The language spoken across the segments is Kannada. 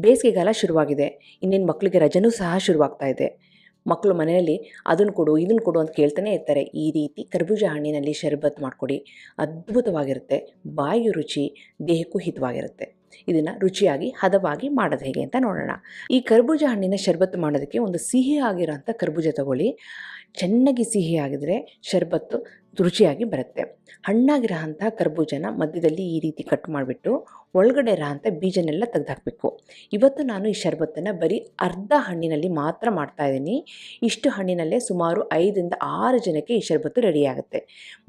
ಬೇಸಿಗೆಗಾಲ ಶುರುವಾಗಿದೆ. ಇನ್ನೇನು ಮಕ್ಕಳಿಗೆ ರಜನೂ ಸಹ ಶುರುವಾಗ್ತಾ ಇದೆ. ಮಕ್ಕಳು ಮನೆಯಲ್ಲಿ ಅದನ್ನು ಕೊಡು ಇದನ್ನು ಕೊಡು ಅಂತ ಕೇಳ್ತಾನೆ ಇರ್ತಾರೆ. ಈ ರೀತಿ ಕರ್ಬೂಜ ಹಣ್ಣಿನಲ್ಲಿ ಶರಬತ್ ಮಾಡಿಕೊಡಿ. ಅದ್ಭುತವಾಗಿರುತ್ತೆ. ಬಾಯಿಯು ರುಚಿ, ದೇಹಕ್ಕೂ ಹಿತವಾಗಿರುತ್ತೆ. ಇದನ್ನು ರುಚಿಯಾಗಿ, ಹದವಾಗಿ ಮಾಡೋದು ಹೇಗೆ ಅಂತ ನೋಡೋಣ. ಈ ಕರ್ಬೂಜ ಹಣ್ಣಿನ ಶರಬತ್ತು ಮಾಡೋದಕ್ಕೆ ಒಂದು ಸಿಹಿ ಆಗಿರೋಂಥ ಕರ್ಬೂಜ ತಗೊಳ್ಳಿ. ಚೆನ್ನಾಗಿ ಸಿಹಿ ಆಗಿದ್ರೆ ಶರಬತ್ತು ರುಚಿಯಾಗಿ ಬರುತ್ತೆ. ಹಣ್ಣಾಗಿರೋ ಅಂಥ ಕರ್ಬೂಜನ ಮಧ್ಯದಲ್ಲಿ ಈ ರೀತಿ ಕಟ್ ಮಾಡಿಬಿಟ್ಟು ಒಳಗಡೆ ಇರೋ ಅಂಥ ಬೀಜನೆಲ್ಲ ತೆಗೆದುಹಾಕಬೇಕು ಇವತ್ತು ನಾನು ಈ ಶರಬತ್ತನ್ನು ಬರೀ ಅರ್ಧ ಹಣ್ಣಿನಲ್ಲಿ ಮಾತ್ರ ಮಾಡ್ತಾಯಿದ್ದೀನಿ ಇಷ್ಟು ಹಣ್ಣಿನಲ್ಲೇ ಸುಮಾರು ಐದರಿಂದ ಆರು ಜನಕ್ಕೆ ಈ ಶರಬತ್ತು ರೆಡಿಯಾಗುತ್ತೆ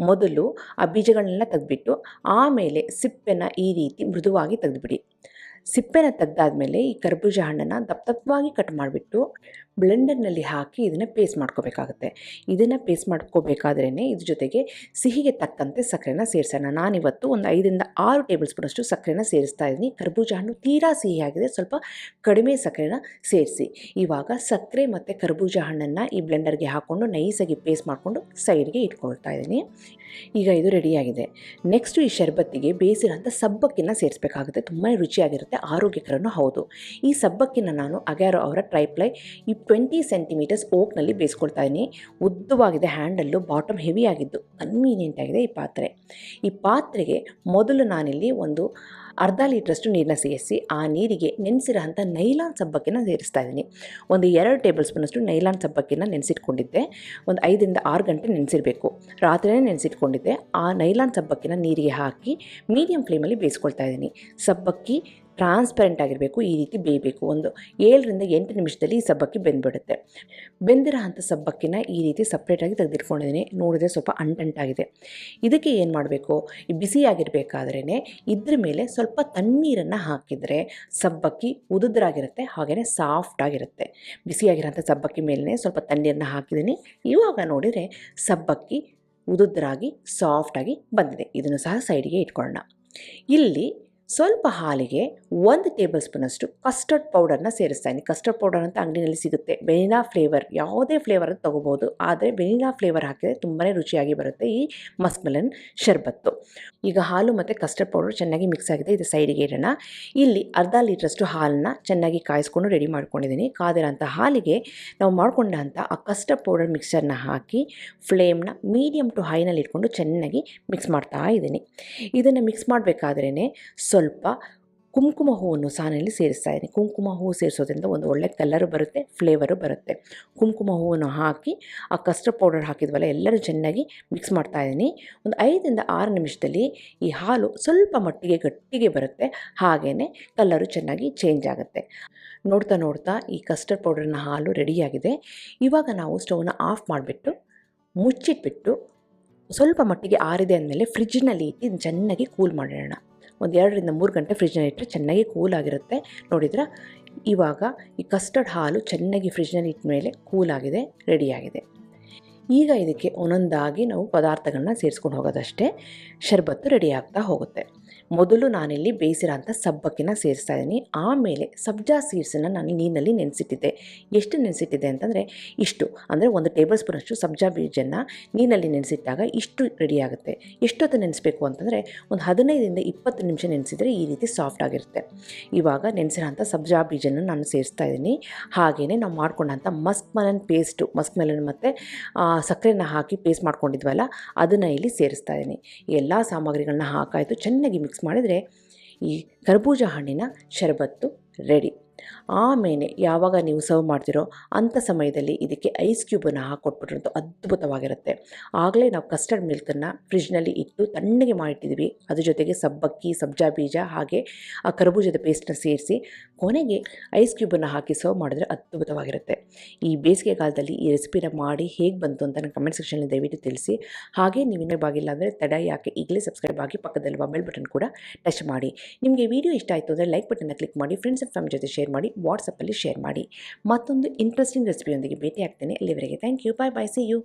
ಮೊದಲು ಆ ಬೀಜಗಳನ್ನೆಲ್ಲ ತೆಗೆದ್ಬಿಟ್ಟು ಆಮೇಲೆ ಸಿಪ್ಪೆನ ಈ ರೀತಿ ಮೃದುವಾಗಿ ತೆಗೆದುಬಿಡಿ. ಸಿಪ್ಪೆನ ತೆಗ್ದಾದ್ಮೇಲೆ ಈ ಕರ್ಬೂಜ ಹಣ್ಣನ್ನು ದಪ್ಪ ದಪ್ಪವಾಗಿ ಕಟ್ ಮಾಡಿಬಿಟ್ಟು ಬ್ಲೆಂಡರ್ನಲ್ಲಿ ಹಾಕಿ ಇದನ್ನು ಪೇಸ್ಟ್ ಮಾಡ್ಕೋಬೇಕಾಗುತ್ತೆ. ಇದನ್ನು ಪೇಸ್ಟ್ ಮಾಡ್ಕೋಬೇಕಾದ್ರೇ ಇದ್ರ ಜೊತೆಗೆ ಸಿಹಿಗೆ ತಕ್ಕಂತೆ ಸಕ್ಕರೆನ ಸೇರಿಸೋಣ. ನಾನಿವತ್ತು ಒಂದು ಐದರಿಂದ ಆರು ಟೇಬಲ್ ಸ್ಪೂನಷ್ಟು ಸಕ್ಕರೆನ ಸೇರಿಸ್ತಾ ಇದ್ದೀನಿ. ಕರ್ಬೂಜ ಹಣ್ಣು ತೀರಾ ಸಿಹಿಯಾಗಿದೆ. ಸ್ವಲ್ಪ ಕಡಿಮೆ ಸಕ್ಕರೆನ ಸೇರಿಸಿ. ಇವಾಗ ಸಕ್ಕರೆ ಮತ್ತು ಕರ್ಬೂಜ ಹಣ್ಣನ್ನು ಈ ಬ್ಲೆಂಡರ್ಗೆ ಹಾಕ್ಕೊಂಡು ನೈಸಾಗಿ ಪೇಸ್ಟ್ ಮಾಡಿಕೊಂಡು ಸೈಡ್ಗೆ ಇಟ್ಕೊಳ್ತಾ ಇದ್ದೀನಿ. ಈಗ ಇದು ರೆಡಿಯಾಗಿದೆ ನೆಕ್ಸ್ಟು ಈ ಶರ್ಬತ್ತಿಗೆ ಬೇಯಿಸಿರೋಂಥ ಸಬ್ಬಕ್ಕಿನ ಸೇರಿಸಬೇಕಾಗುತ್ತೆ. ತುಂಬಾ ರುಚಿಯಾಗಿರುತ್ತೆ. ಆರೋಗ್ಯಕರನೂ ಹೌದು. ಈ ಸಬ್ಬಕ್ಕಿನ ನಾನು ಅಗ್ಯಾರೋ ಅವರ ಟ್ರೈಪ್ಲೈ ಈ ಟ್ವೆಂಟಿ ಸೆಂಟಿಮೀಟರ್ಸ್ ಓಕ್ನಲ್ಲಿ ಬೇಯಿಸ್ಕೊಳ್ತಾ ಇದ್ದೀನಿ. ಉದ್ದವಾಗಿದೆ ಹ್ಯಾಂಡಲ್ಲು ಬಾಟಮ್ ಹೆವಿ ಆಗಿದ್ದು ಕನ್ವೀನಿಯೆಂಟ್ ಆಗಿದೆ ಈ ಪಾತ್ರೆ. ಈ ಪಾತ್ರೆಗೆ ಮೊದಲು ನಾನಿಲ್ಲಿ ಒಂದು ಅರ್ಧ ಲೀಟ್ರಷ್ಟು ನೀರನ್ನ ಸೇರಿಸಿ ಆ ನೀರಿಗೆ ನೆನೆಸಿರೋಂಥ ನೈಲಾನ್ ಸಬ್ಬಕ್ಕಿನ ಸೇರಿಸ್ತಾ ಇದ್ದೀನಿ. ಒಂದು ಎರಡು ಟೇಬಲ್ ಸ್ಪೂನಷ್ಟು ನೈಲಾನ್ ಸಬ್ಬಕ್ಕಿನ ನೆನೆಸಿಟ್ಕೊಂಡಿದ್ದೆ. ಒಂದು ಐದರಿಂದ ಆರು ಗಂಟೆ ನೆನೆಸಿರಬೇಕು. ರಾತ್ರಿಯೇ ನೆನೆಸಿಟ್ಕೊಂಡಿದ್ದೆ. ಆ ನೈಲಾನ್ ಸಬ್ಬಕ್ಕಿನ ನೀರಿಗೆ ಹಾಕಿ ಮೀಡಿಯಂ ಫ್ಲೇಮಲ್ಲಿ ಬೇಯಿಸ್ಕೊಳ್ತಾ ಇದ್ದೀನಿ. ಸಬ್ಬಕ್ಕಿ ಟ್ರಾನ್ಸ್ಪರೆಂಟ್ ಆಗಿರಬೇಕು, ಈ ರೀತಿ ಬೇಯಬೇಕು. ಒಂದು ಏಳರಿಂದ ಎಂಟು ನಿಮಿಷದಲ್ಲಿ ಈ ಸಬ್ಬಕ್ಕಿ ಬೆಂದ್ಬಿಡುತ್ತೆ. ಬೆಂದಿರೋ ಅಂಥ ಸಬ್ಬಕ್ಕಿನ ಈ ರೀತಿ ಸಪ್ರೇಟಾಗಿ ತೆಗೆದಿಟ್ಕೊಂಡಿದ್ದೀನಿ. ನೋಡಿದ್ರೆ ಸ್ವಲ್ಪ ಅಂಟಂಟಾಗಿದೆ. ಇದಕ್ಕೆ ಏನು ಮಾಡಬೇಕು ಬಿಸಿಯಾಗಿರಬೇಕಾದ್ರೇ ಇದ್ರ ಮೇಲೆ ಸ್ವಲ್ಪ ತಣ್ಣೀರನ್ನು ಹಾಕಿದರೆ ಸಬ್ಬಕ್ಕಿ ಉದುದ್ರಾಗಿರುತ್ತೆ ಹಾಗೆಯೇ ಸಾಫ್ಟಾಗಿರುತ್ತೆ ಬಿಸಿಯಾಗಿರೋಂಥ ಸಬ್ಬಕ್ಕಿ ಮೇಲೇ ಸ್ವಲ್ಪ ತಣ್ಣೀರನ್ನು ಹಾಕಿದ್ದೀನಿ. ಇವಾಗ ನೋಡಿದರೆ ಸಬ್ಬಕ್ಕಿ ಉದುದ್ರಾಗಿ ಸಾಫ್ಟಾಗಿ ಬಂದಿದೆ. ಇದನ್ನು ಸಹ ಸೈಡಿಗೆ ಇಟ್ಕೊಳ್ಳೋಣ. ಇಲ್ಲಿ ಸ್ವಲ್ಪ ಹಾಲಿಗೆ ಒಂದು ಟೇಬಲ್ ಸ್ಪೂನಷ್ಟು ಕಸ್ಟರ್ಡ್ ಪೌಡರ್ನ ಸೇರಿಸ್ತಾ ಇದ್ದೀನಿ. ಕಸ್ಟರ್ಡ್ ಪೌಡರ್ ಅಂತ ಅಂಗಡಿನಲ್ಲಿ ಸಿಗುತ್ತೆ. ವೆನಿಲಾ ಫ್ಲೇವರ್ ಯಾವುದೇ ಫ್ಲೇವರ್ ತೊಗೋಬೋದು. ಆದರೆ ವೆನಿಲಾ ಫ್ಲೇವರ್ ಹಾಕಿದರೆ ತುಂಬಾ ರುಚಿಯಾಗಿ ಬರುತ್ತೆ ಈ ಮಸ್ಮಲನ್ ಶರ್ಬತ್ತು. ಈಗ ಹಾಲು ಮತ್ತು ಕಸ್ಟರ್ಡ್ ಪೌಡರ್ ಚೆನ್ನಾಗಿ ಮಿಕ್ಸ್ ಆಗಿದೆ. ಇದು ಸೈಡಿಗೆ ಇಡೋಣ. ಇಲ್ಲಿ ಅರ್ಧ ಲೀಟ್ರಷ್ಟು ಹಾಲನ್ನ ಚೆನ್ನಾಗಿ ಕಾಯಿಸ್ಕೊಂಡು ರೆಡಿ ಮಾಡ್ಕೊಂಡಿದ್ದೀನಿ. ಕಾದಿರೋಂಥ ಹಾಲಿಗೆ ನಾವು ಮಾಡ್ಕೊಂಡಂಥ ಆ ಕಸ್ಟರ್ಡ್ ಪೌಡರ್ ಮಿಕ್ಸರ್ನ ಹಾಕಿ ಫ್ಲೇಮ್ನ ಮೀಡಿಯಮ್ ಟು ಹೈನಲ್ಲಿ ಇಟ್ಕೊಂಡು ಚೆನ್ನಾಗಿ ಮಿಕ್ಸ್ ಮಾಡ್ತಾ ಇದ್ದೀನಿ. ಇದನ್ನು ಮಿಕ್ಸ್ ಮಾಡಬೇಕಾದ್ರೇ ಸ್ವಲ್ಪ ಕುಂಕುಮ ಹೂವನ್ನು ಸಾನಲ್ಲಿ ಸೇರಿಸ್ತಾ ಇದ್ದೀನಿ. ಕುಂಕುಮ ಹೂವು ಸೇರಿಸೋದ್ರಿಂದ ಒಂದು ಒಳ್ಳೆ ಕಲರು ಬರುತ್ತೆ ಫ್ಲೇವರು ಬರುತ್ತೆ. ಕುಂಕುಮ ಹೂವನ್ನು ಹಾಕಿ, ಆ ಕಸ್ಟರ್ಡ್ ಪೌಡರ್ ಹಾಕಿದ್ವಲ್ಲ ಎಲ್ಲರೂ ಚೆನ್ನಾಗಿ ಮಿಕ್ಸ್ ಮಾಡ್ತಾ ಇದ್ದೀನಿ. ಒಂದು ಐದರಿಂದ ಆರು ನಿಮಿಷದಲ್ಲಿ ಈ ಹಾಲು ಸ್ವಲ್ಪ ಮಟ್ಟಿಗೆ ಗಟ್ಟಿಗೆ ಬರುತ್ತೆ ಹಾಗೆಯೇ ಕಲರು ಚೆನ್ನಾಗಿ ಚೇಂಜ್ ಆಗುತ್ತೆ. ನೋಡ್ತಾ ನೋಡ್ತಾ ಈ ಕಸ್ಟರ್ಡ್ ಪೌಡರ್ನ ಹಾಲು ರೆಡಿಯಾಗಿದೆ ಇವಾಗ ನಾವು ಸ್ಟವ್ನ ಆಫ್ ಮಾಡಿಬಿಟ್ಟು, ಮುಚ್ಚಿಟ್ಬಿಟ್ಟು ಸ್ವಲ್ಪ ಮಟ್ಟಿಗೆ ಆರಿದೆ ಅಂದಮೇಲೆ ಫ್ರಿಜ್ನಲ್ಲಿ ಇಟ್ಟು ಚೆನ್ನಾಗಿ ಕೂಲ್ ಮಾಡೋಣ. ಒಂದು ಎರಡರಿಂದ ಮೂರು ಗಂಟೆ ಫ್ರಿಜ್ನಲ್ಲಿ ಇಟ್ಟರೆ ಚೆನ್ನಾಗಿ ಕೂಲ್ ಆಗಿರುತ್ತೆ. ನೋಡಿದ್ರೆ? ಇವಾಗ ಈ ಕಸ್ಟರ್ಡ್ ಹಾಲು ಚೆನ್ನಾಗಿ ಫ್ರಿಜ್ನಲ್ಲಿ ಇಟ್ಟ ಮೇಲೆ ಕೂಲ್ ಆಗಿದೆ ರೆಡಿಯಾಗಿದೆ ಈಗ ಇದಕ್ಕೆ ಒಂದೊಂದಾಗಿ ನಾವು ಪದಾರ್ಥಗಳನ್ನ ಸೇರಿಸ್ಕೊಂಡು ಹೋಗೋದಷ್ಟೇ ಶರ್ಬತ್ತು ರೆಡಿ ಆಗ್ತಾ ಹೋಗುತ್ತೆ. ಮೊದಲು ನಾನಿಲ್ಲಿ ಬೇಯಿಸಿರೋಂಥ ಸಬ್ಬಕ್ಕಿನ ಸೇರಿಸ್ತಾ ಇದ್ದೀನಿ. ಆಮೇಲೆ ಸಬ್ಜಾ ಸೀಡ್ಸನ್ನು ನಾನು ನೀರಿನಲ್ಲಿ ನೆನೆಸಿಟ್ಟಿದ್ದೆ. ಎಷ್ಟು ನೆನೆಸಿಟ್ಟಿದ್ದೆ ಅಂತಂದರೆ ಇಷ್ಟು. ಅಂದರೆ ಒಂದು ಟೇಬಲ್ ಸ್ಪೂನಷ್ಟು ಸಬ್ಜಾ ಬೀಜನ್ನು ನೀರಿನಲ್ಲಿ ನೆನೆಸಿಟ್ಟಾಗ ಇಷ್ಟು ರೆಡಿ ಆಗುತ್ತೆ. ಎಷ್ಟೊತ್ತು ನೆನೆಸ್ಬೇಕು ಅಂತಂದರೆ ಒಂದು ಹದಿನೈದರಿಂದ ಇಪ್ಪತ್ತು ನಿಮಿಷ ನೆನೆಸಿದರೆ ಈ ರೀತಿ ಸಾಫ್ಟ್ ಆಗಿರುತ್ತೆ. ಇವಾಗ ನೆನೆಸಿರೋಂಥ ಸಬ್ಜಾ ಬೀಜನ ನಾನು ಸೇರಿಸ್ತಾ ಇದ್ದೀನಿ. ಹಾಗೆಯೇ ನಾವು ಮಾಡ್ಕೊಂಡಂಥ musk melon paste, musk melon ಮತ್ತು ಸಕ್ಕರೆನ ಹಾಕಿ ಪೇಸ್ಟ್ ಮಾಡ್ಕೊಂಡಿದ್ವಲ್ಲ, ಅದನ್ನು ಇಲ್ಲಿ ಸೇರಿಸ್ತಾ ಇದ್ದೀನಿ ಎಲ್ಲ ಸಾಮಗ್ರಿಗಳನ್ನ ಹಾಕಾಯಿತು, ಚೆನ್ನಾಗಿ ಮಿಕ್ಸ್ ಮಾಡಿದರೆ ಈ ಕರ್ಬೂಜ ಹಣ್ಣಿನ ಶರಬತ್ತು ರೆಡಿ ಆಮೇಲೆ ಯಾವಾಗ ನೀವು ಸರ್ವ್ ಮಾಡ್ತಿರೋ ಅಂಥ ಸಮಯದಲ್ಲಿ ಇದಕ್ಕೆ ಐಸ್ ಕ್ಯೂಬನ್ನು ಹಾಕ್ಕೊಟ್ಬಿಟ್ರಂತೂ ಅದ್ಭುತವಾಗಿರುತ್ತೆ. ಆಗಲೇ ನಾವು ಕಸ್ಟರ್ಡ್ ಮಿಲ್ಕನ್ನು ಫ್ರಿಜ್ನಲ್ಲಿ ಇಟ್ಟು ತಣ್ಣಗೆ ಮಾಡಿಟ್ಟಿದ್ವಿ. ಅದ್ರ ಜೊತೆಗೆ ಸಬ್ಬಕ್ಕಿ, ಸಬ್ಜಾ ಬೀಜ ಹಾಗೆ ಆ ಕರ್ಬೂಜದ ಪೇಸ್ಟನ್ನ ಸೇರಿಸಿ ಕೊನೆಗೆ ಐಸ್ ಕ್ಯೂಬನ್ನು ಹಾಕಿ ಸರ್ವ್ ಮಾಡಿದ್ರೆ ಅದ್ಭುತವಾಗಿರುತ್ತೆ. ಈ ಬೇಸಿಗೆ ಕಾಲದಲ್ಲಿ ಈ ರೆಸಿಪಿನ ಮಾಡಿ ಹೇಗೆ ಬಂತು ಅಂತ ನನ್ನ ಕಮೆಂಟ್ ಸೆಕ್ಷನಲ್ಲಿ ದಯವಿಟ್ಟು ತಿಳಿಸಿ. ಹಾಗೆ ನೀವು ಇನ್ನೇ ಬಾಗಿಲ್ಲ ಅಂದರೆ ತಡ, ಯಾಕೆ ಈಗಲೇ ಸಬ್ಸ್ಕ್ರೈಬ್ ಆಗಿ ಪಕ್ಕದಲ್ಲಿ ಬೆಲ್ ಬಟನ್ ಕೂಡ ಟಚ್ ಮಾಡಿ. ನಿಮಗೆ ವಿಡಿಯೋ ಇಷ್ಟ ಆಯಿತು ಅಂದರೆ ಲೈಕ್ ಬಟನ್ನ ಕ್ಲಿಕ್ ಮಾಡಿ ಫ್ರೆಂಡ್ಸ್ ಆ್ಯಂಡ್ ಫ್ಯಾಮಿಲಿ ಜೊತೆ ಶೇರ್ ಮಾಡಿ ವಾಟ್ಸಪ್ಪಲ್ಲಿ ಶೇರ್ ಮಾಡಿ. ಮತ್ತೊಂದು ಇಂಟ್ರೆಸ್ಟಿಂಗ್ ರೆಸಿಪಿಯೊಂದಿಗೆ ಭೇಟಿ ಆಗ್ತೇನೆ ಅಲ್ಲಿವರೆಗೆ thank you bye bye see you